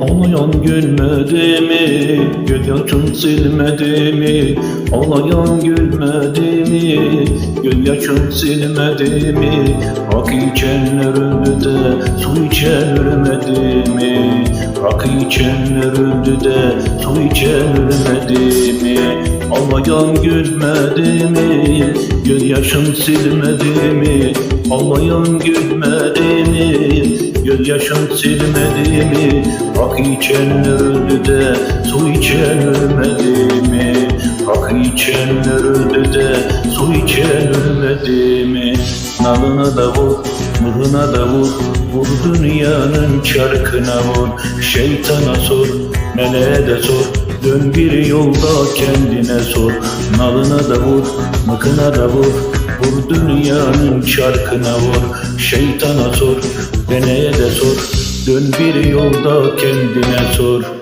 Ağlayan gülmedi mi? Gözyaşın silmedi mi? Ağlayan gülmedi mi? Gözyaşın silmedi mi? Rakı içenler öldü de su içen ölmedi mi? Rakı içenler öldü de su içen ölmedi mi? Ağlayan gülmedi mi? Gözyaşın silmedi mi? Ağlayan gülmedi mi? Gözyaşın silmedi mi? Rakı içenler öldü de su içen ölmedi mi? Rakı içenler öldü de su içen ölmedi mi? Nalına da vur, mırına da vur Vur dünyanın çarkına vur Şeytana sor, meleğe de sor Dön bir yolda kendine sor. Nalına da vur, mıkına da vur. Vur dünyanın çarkına vur. Şeytana sor, deneye de sor. Dön bir yolda kendine sor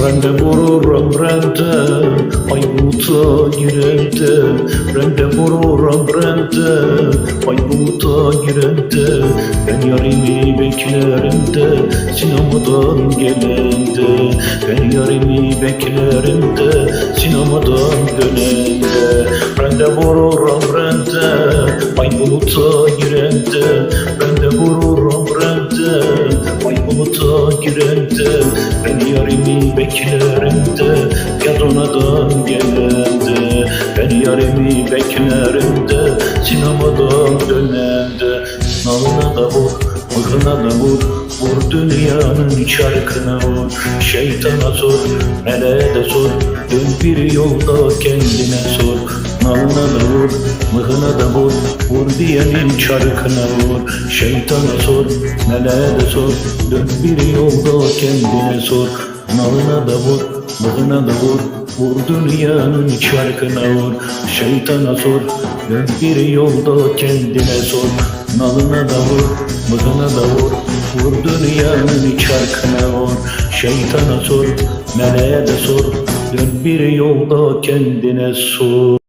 Rende vururum rende. Aybuta girende. Rende vururum rende. Aybuta girende. Ben yarimi beklerim de Sinemadan gelende. Ben yarimi beklerim de Sinemadan dönende Rende vururum rende. Aybuta girende. Rende vururum rende Girende Ben yarimi beklerim de Yadonadan gelende. Ben yarimi beklerim de Sinemadan dönende Nalına da vur, mıhına da vur Vur dünyanın çarkına vur. Şeytana sor, meleğe de sor Dön bir yolda kendine sor Nalına da vur, mıhına da vur. Vur diyenin çarkına vur. Şeytana sor, meleğe de sor. Dön bir yolda kendine sor. Nalına da vur, mıhına da vur. Vur dünyanın çarkına vur. Şeytana sor, dön bir yolda kendine sor. Nalına da vur, mıhına da vur. Vur dünyanın çarkına vur. Şeytana sor, meleğe de sor. Dön bir yolda kendine sor